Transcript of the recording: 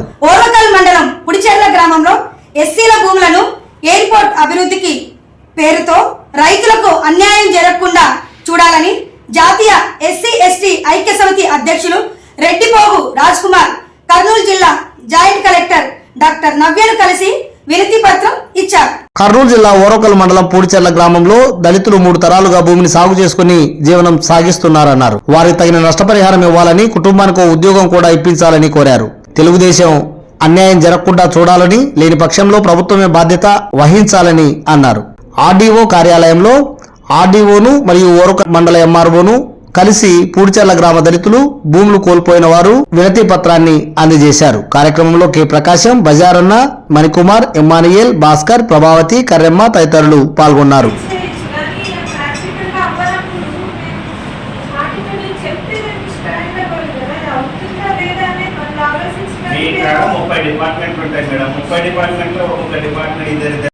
తెలిపారు ఓరకల్ మండలం పుడిచెర్ల గ్రామంలో ఎస్సీల భూములను ఎయిర్పోర్ట్ అభివృద్ధికి పేరుతో రైతులకు అన్యాయం జరగకుండా చూడాలని జాతీయ ఎస్సీ ఎస్టీ ఐక్య సమితి అధ్యక్షులు రెడ్డిపోగు రాజ్ కుమార్ కర్నూలు జిల్లా జాయింట్ కలెక్టర్ డాక్టర్ నవ్యను కలిసి వినతి పత్రం ఇచ్చారు. కర్నూలు జిల్లా ఓరకల్ మండలం పూడిచెర్ల గ్రామంలో దళితులు మూడు తరాలుగా భూమిని సాగు చేసుకుని జీవనం సాగిస్తున్నారన్నారు. వారికి తగిన నష్టపరిహారం ఇవ్వాలని కుటుంబానికి ఉద్యోగం కూడా ఇప్పించాలని కోరారు. తెలుగుదేశం అన్యాయం జరగకుండా చూడాలని లేని పక్షంలో ప్రభుత్వమే బాధ్యత వహించాలని అన్నారు. ఆర్డీఓ కార్యాలయంలో ఆర్డీఓను మరియు ఓరక మండల ఎంఆర్ఓను కలిసి పూడిచెర్ల గ్రామ దళితులు భూములు కోల్పోయిన వారు వినతి పత్రాన్ని అందజేశారు. కార్యక్రమంలో కె ప్రకాశం బజారన్న మణికుమార్ ఎమ్మానియేల్ భాస్కర్ ప్రభావతి కర్రెమ్మ తదితరులు పాల్గొన్నారు. డిపార్ట్మెంట్ ఉంటాయి మేడం ముప్పై డిపార్ట్మెంట్ లో ఒక్కొక్క డిపార్ట్మెంట్ ఇద్దరు